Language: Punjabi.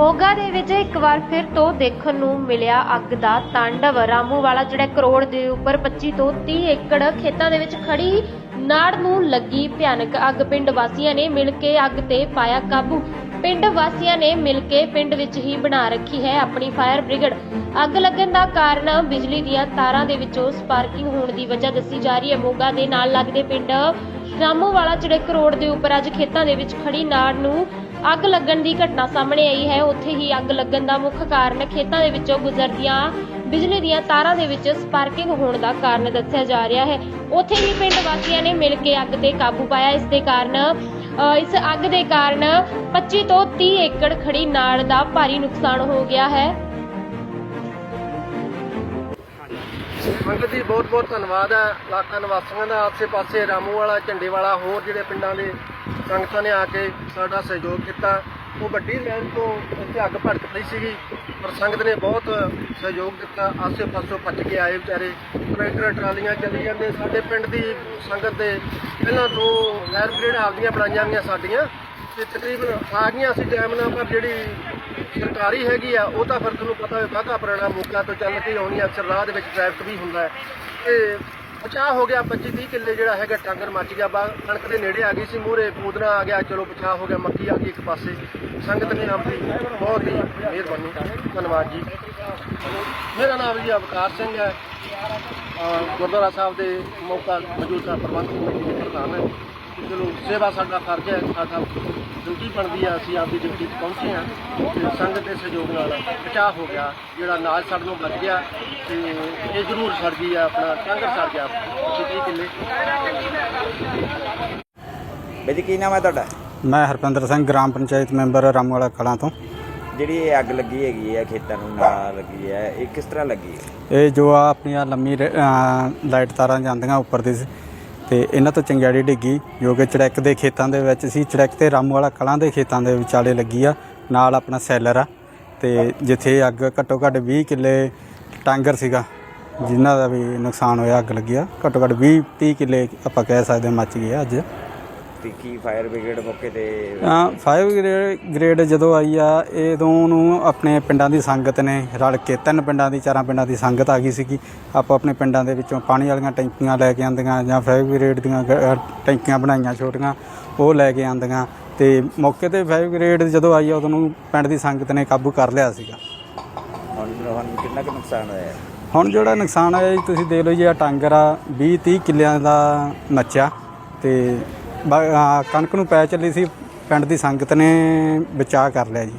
ਮੋਗਾ ਦੇ ਵਿੱਚ ਇੱਕ ਵਾਰ ਫਿਰ ਤੋਂ ਦੇਖਣ ਨੂੰ ਮਿਲਿਆ ਅੱਗ ਦਾ ਤਾਂਡਵ। ਰਾਮੂਵਾਲਾ ਜਿਹੜਾ ਕਰੋੜ ਦੇ ਉੱਪਰ 25 ਤੋਂ 30 ਏਕੜ ਖੇਤਾਂ ਦੇ ਵਿੱਚ ਖੜੀ ਨਾੜ ਨੂੰ ਲੱਗੀ ਭਿਆਨਕ ਅੱਗ। ਪਿੰਡ ਵਾਸੀਆਂ ਨੇ ਮਿਲ ਕੇ ਅੱਗ ਤੇ ਪਾਇਆ ਕਾਬੂ। ਪਿੰਡ ਵਾਸੀਆਂ ਨੇ ਮਿਲ ਕੇ ਪਿੰਡ ਵਿੱਚ ਹੀ ਬਣਾ ਰੱਖੀ ਹੈ ਆਪਣੀ ਫਾਇਰ ਬ੍ਰਿਗੇਡ। ਅੱਗ ਲੱਗਣ ਦਾ ਕਾਰਨ ਬਿਜਲੀ ਦੀਆਂ ਤਾਰਾਂ ਦੇ ਵਿੱਚੋਂ ਸਪਾਰਕਿੰਗ ਹੋਣ ਦੀ ਵਜ੍ਹਾ ਦੱਸੀ ਜਾ ਰਹੀ ਹੈ। ਮੋਗਾ ਦੇ ਨਾਲ ਲੱਗਦੇ ਪਿੰਡ ਰਾਮੂਵਾਲਾ ਜਿਹੜੇ ਕਰੋੜ ਦੇ ਉੱਪਰ ਅੱਜ ਖੇਤਾਂ ਦੇ ਵਿੱਚ ਖੜੀ ਨਾੜ ਨੂੰ ਅੱਗ ਲੱਗਣ ਦੀ ਘਟਨਾ ਸਾਹਮਣੇ ਆਈ ਹੈ। ਉੱਥੇ ਹੀ ਅੱਗ ਲੱਗਣ ਦਾ ਮੁੱਖ ਕਾਰਨ ਖੇਤਾਂ ਦੇ ਵਿੱਚੋਂ ਗੁਜ਼ਰਦੀਆਂ ਬਿਜਲੀ ਦੀਆਂ ਤਾਰਾਂ ਦੇ ਵਿੱਚ ਸਪਾਰਕਿੰਗ ਹੋਣ ਦਾ ਕਾਰਨ ਦੱਸਿਆ ਜਾ ਰਿਹਾ ਹੈ। ਉੱਥੇ ਹੀ ਪਿੰਡ ਵਾਸੀਆਂ ਨੇ ਮਿਲ ਕੇ ਅੱਗ ਤੇ ਕਾਬੂ ਪਾਇਆ। ਇਸ ਦੇ ਕਾਰਨ ਇਸ ਅੱਗ ਦੇ ਕਾਰਨ 25 ਤੋਂ 30 ਏਕੜ ਖੜੀ ਨਾੜ ਦਾ ਭਾਰੀ ਨੁਕਸਾਨ ਹੋ ਗਿਆ ਹੈ। ਸੰਗਤ ਜੀ, ਬਹੁਤ ਬਹੁਤ ਧੰਨਵਾਦ ਹੈ। ਇਲਾਕਾ ਨਿਵਾਸੀਆਂ ਦਾ, ਆਸੇ ਪਾਸੇ ਰਾਮੂ ਵਾਲਾ ਝੰਡੇ ਵਾਲਾ ਹੋਰ ਜਿਹੜੇ ਪਿੰਡਾਂ ਦੇ ਸੰਗਤਾਂ ਨੇ ਆ ਕੇ ਸਾਡਾ ਸਹਿਯੋਗ ਕੀਤਾ। ਉਹ ਵੱਡੀ ਲੈਣ ਤੋਂ ਇੱਥੇ ਅੱਗ ਭੜਕ ਪਈ ਸੀਗੀ, ਪਰ ਸੰਗਤ ਨੇ ਬਹੁਤ ਸਹਿਯੋਗ ਦਿੱਤਾ। ਆਸੇ ਪਾਸੇ ਭੱਜ ਕੇ ਆਏ ਵਿਚਾਰੇ। ਟਰੈਕਟਰ, ਟਰਾਲੀਆਂ ਚੱਲੀ ਜਾਂਦੇ। ਸਾਡੇ ਪਿੰਡ ਦੀ ਸੰਗਤ ਦੇ ਪਹਿਲਾਂ ਤੋਂ ਫਾਇਰ ਬ੍ਰਿਗੇਡ ਆਪਦੀਆਂ ਬਣਾਈਆਂ ਗਈਆਂ ਸਾਡੀਆਂ। ਤੇ ਤਕਰੀਬਨ ਆ ਗਈਆਂ ਸੀ ਟਾਈਮ ਨਾਲ, ਪਰ ਜਿਹੜੀ ਸਰਕਾਰੀ ਹੈਗੀ ਆ, ਉਹ ਤਾਂ ਫਿਰ ਤੁਹਾਨੂੰ ਪਤਾ ਹੈ ਬਾਘਾ ਪੁਰਾਣਾ ਮੋਕਾ ਤੋਂ ਚੱਲ ਕੇ ਆਉਣੀ ਆ। ਅਕਸਰ ਰਾਹ ਦੇ ਵਿੱਚ ਟ੍ਰੈਫਿਕ ਵੀ ਹੁੰਦਾ ਹੈ। ਤੇ ਬਚਾਅ ਹੋ ਗਿਆ 25 30 ਕਿੱਲੇ ਜਿਹੜਾ ਹੈਗਾ ਟਾਂਗਰ ਮੱਚ ਗਿਆ। ਬਾ ਕਣਕ ਦੇ ਨੇੜੇ ਆ ਗਈ ਸੀ, ਮੂਹਰੇ ਪੂਦਨਾ ਆ ਗਿਆ, ਚਲੋ ਬਚਾਅ ਹੋ ਗਿਆ, ਮੱਕੀ ਆ ਗਈ ਇੱਕ ਪਾਸੇ। ਸੰਗਤ ਨੇ ਆਪਣੀ ਬਹੁਤ ਹੀ ਮਿਹਰਬਾਨੀ। ਧੰਨਵਾਦ ਜੀ। ਮੇਰਾ ਨਾਮ ਜੀ ਅਵਕਾਰ ਸਿੰਘ ਹੈ। ਗੁਰਦੁਆਰਾ ਸਾਹਿਬ ਦੇ ਮੌਕਾ ਮੌਜੂਦਾ ਪ੍ਰਬੰਧਕ ਕਮੇਟੀ ਦੇ ਪ੍ਰਧਾਨ ਹੈ। ਚਲੋ ਸੇਵਾ ਸਾਡਾ ਫਰਜ਼ ਹੈ ਸਾਡਾ ਡਿਊਟੀ ਬਣਦੀ ਆ ਅਸੀਂ ਆਪਦੀ ਡਿਊਟੀ 'ਤੇ ਪਹੁੰਚੇ ਹਾਂ ਤੇ ਸੰਗਤ ਦੇ ਸਹਿਯੋਗ ਨਾਲ ਬਚਾਅ ਹੋ ਗਿਆ ਜਿਹੜਾ ਨਾਜ ਸੜ ਨੂੰ ਬਚ ਗਿਆ ਤੇ ਇਹ ਜ਼ਰੂਰ ਸੜ ਗਈ ਆ ਆਪਣਾ ਟਾਂਗਰ ਸੜ ਗਿਆ। 25 ਕਿੱਲੇ ਬਈ ਕੀ ਨਾਮ ਹੈ ਤੁਹਾਡਾ? ਮੈਂ ਹਰਪਿੰਦਰ ਸਿੰਘ ਗ੍ਰਾਮ ਪੰਚਾਇਤ ਮੈਂਬਰ ਰਾਮਵਾਲਾ ਕਲਾਂ ਤੋਂ। ਜਿਹੜੀ ਇਹ ਅੱਗ ਲੱਗੀ ਹੈਗੀ ਹੈ ਖੇਤਾਂ ਨੂੰ ਨਾਲ ਲੱਗੀ ਹੈ ਇਹ ਕਿਸ ਤਰ੍ਹਾਂ ਲੱਗੀ ਹੈ? ਇਹ ਜੋ ਆ ਆਪਣੀਆਂ ਲੰਮੀ ਲਾਈਟ ਤਾਰਾਂ ਜਾਂਦੀਆਂ ਉੱਪਰ ਦੀ ਤੇ ਇਹਨਾਂ ਤੋਂ ਚੰਗਿਆੜੀ ਡਿੱਗੀ। ਜੋ ਕਿ ਚੜੈਕ ਦੇ ਖੇਤਾਂ ਦੇ ਵਿੱਚ ਸੀ। ਚੜੈਕ ਤੇ ਰਾਮਵਾਲਾ ਕਲਾਂ ਦੇ ਖੇਤਾਂ ਦੇ ਵਿਚਾਲੇ ਲੱਗੀ ਆ। ਨਾਲ ਆਪਣਾ ਸੈਲਰ ਆ। ਤੇ ਜਿੱਥੇ ਅੱਗ ਘੱਟੋ ਘੱਟ 20 ਕਿੱਲੇ ਟਾਂਗਰ ਸੀਗਾ, ਜਿਨ੍ਹਾਂ ਦਾ ਵੀ ਨੁਕਸਾਨ ਹੋਇਆ, ਅੱਗ ਲੱਗੀ ਆ। ਘੱਟੋ ਘੱਟ 20 30 ਕਿੱਲੇ ਆਪਾਂ ਕਹਿ ਸਕਦੇ ਮੱਚ ਗਏ ਅੱਜ। ਤੇ ਕੀ ਫਾਇਰ ਬ੍ਰਿਗੇਡ ਮੌਕੇ ਤੇ? ਫਾਈਵ ਗ੍ਰੇਡ ਜਦੋਂ ਆਈ ਆ ਇਦੋਂ ਨੂੰ ਆਪਣੇ ਪਿੰਡਾਂ ਦੀ ਸੰਗਤ ਨੇ ਰਲ ਕੇ ਤਿੰਨ ਪਿੰਡਾਂ ਦੀ ਚਾਰਾਂ ਪਿੰਡਾਂ ਦੀ ਸੰਗਤ ਆ ਗਈ ਸੀਗੀ। ਆਪੋ ਆਪਣੇ ਪਿੰਡਾਂ ਦੇ ਵਿੱਚੋਂ ਪਾਣੀ ਵਾਲੀਆਂ ਟੈਂਕੀਆਂ ਲੈ ਕੇ ਆਂਦੀਆਂ ਜਾਂ ਫਾਈਵ ਗ੍ਰੇਡ ਦੀਆਂ ਗ- ਟੈਂਕੀਆਂ ਬਣਾਈਆਂ ਛੋਟੀਆਂ ਉਹ ਲੈ ਕੇ ਆਂਦੀਆਂ ਤੇ ਮੌਕੇ ਤੇ ਫਾਈਵ ਗ੍ਰੇਡ ਜਦੋਂ ਆਈ ਆ ਉਦੋਂ ਨੂੰ ਪਿੰਡ ਦੀ ਸੰਗਤ ਨੇ ਕਾਬੂ ਕਰ ਲਿਆ ਸੀਗਾ। ਹੁਣ ਹੁਣ ਕਿੰਨਾ ਕੁ ਨੁਕਸਾਨ ਹੋਇਆ? ਹੈ? ਹੁਣ ਜਿਹੜਾ ਨੁਕਸਾਨ ਆਇਆ ਜੀ ਤੁਸੀਂ ਦੇਖ ਲਓ ਜੀ ਆ ਟਾਂਗਰ ਆ 20 30 ਕਿੱਲਿਆਂ ਦਾ ਨੱਚਾ ਤੇ ਕਣਕ ਨੂੰ ਪੈ ਚੱਲੀ ਸੀ ਪਿੰਡ ਦੀ ਸੰਗਤ ਨੇ ਬਚਾਅ ਕਰ ਲਿਆ ਜੀ।